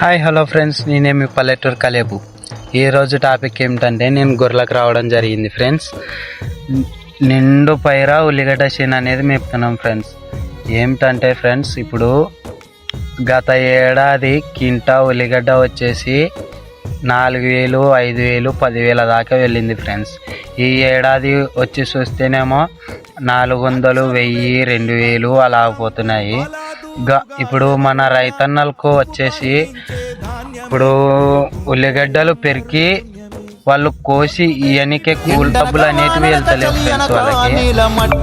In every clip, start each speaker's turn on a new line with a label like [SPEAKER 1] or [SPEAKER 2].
[SPEAKER 1] Hi hello friends నేనే మీ పల్లెటూరు కలేబు. ఈరోజు టాపిక్ ఏమిటంటే నేను గొర్రెలకు రావడం జరిగింది ఫ్రెండ్స్ నిండు పైరా ఉల్లిగడ్డ చేను అనేది మేపుతున్నాం ఫ్రెండ్స్ ఏమిటంటే ఫ్రెండ్స్ ఇప్పుడు గత ఏడాది కింటా ఉల్లిగడ్డ వచ్చేసి నాలుగు వేలు ఐదు వేలు పదివేల దాకా వెళ్ళింది ఫ్రెండ్స్ ఈ ఏడాది వచ్చి చూస్తేనేమో నాలుగు వందలు వెయ్యి రెండు వేలు అలా పోతున్నాయి. ఇప్పుడు మన రైతన్నలకు వచ్చేసి ఇప్పుడు ఉల్లిగడ్డలు పెరిగి వాళ్ళు కోసి ఇవన్నీకే కూల్ డబ్బులు అనేటివి వెళ్తలేవు ఫ్రెండ్స్ వాళ్ళకి.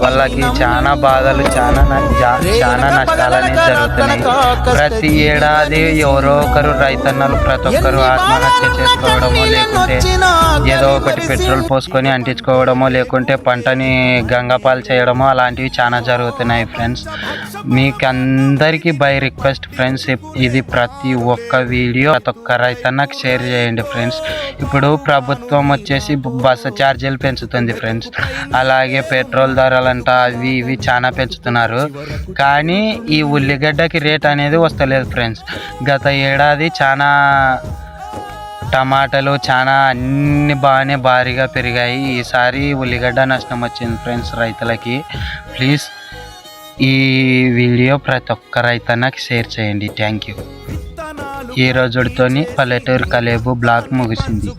[SPEAKER 1] వాళ్ళకి చాలా బాధలు చాలా చాలా నష్టాలు అనేది జరుగుతున్నాయి. ప్రతి ఏడాది ఎవరో ఒకరు రైతన్నలు ప్రతి ఒక్కరు ఆత్మహత్య చేసుకోవడము లేకుంటే ఏదో ఒకటి పెట్రోల్ పోసుకొని అంటించుకోవడమో లేకుంటే పంటని గంగపాలు చేయడమో అలాంటివి చాలా జరుగుతున్నాయి ఫ్రెండ్స్. మీకు అందరికీ బై రిక్వెస్ట్ ఫ్రెండ్స్ ఇది ప్రతి ఒక్క వీడియో. ప్రతి ఒక్క రైతన్నకు షేర్ చేయండి ఫ్రెండ్స్. ఇప్పుడు ప్రభుత్వం వచ్చేసి బస్ బస్సు ఛార్జీలు పెంచుతుంది ఫ్రెండ్స్. అలాగే పెట్రోల్ ధరలంట అవి ఇవి చాలా పెంచుతున్నారు. కానీ ఈ ఉల్లిగడ్డకి రేట్ అనేది వస్తలేదు ఫ్రెండ్స్. గత ఏడాది చాలా టమాటాలు చాలా అన్ని బాగానే భారీగా పెరిగాయి. ఈసారి ఉల్లిగడ్డ నష్టం వచ్చింది ఫ్రెండ్స్ రైతులకి. ప్లీజ్ ఈ వీడియో ప్రతి ఒక్క రైతన్నకి షేర్ చేయండి. Thank you. ఈ రోజుతోని పల్లెటూరు కలేబు బ్లాక్ ముగిసింది.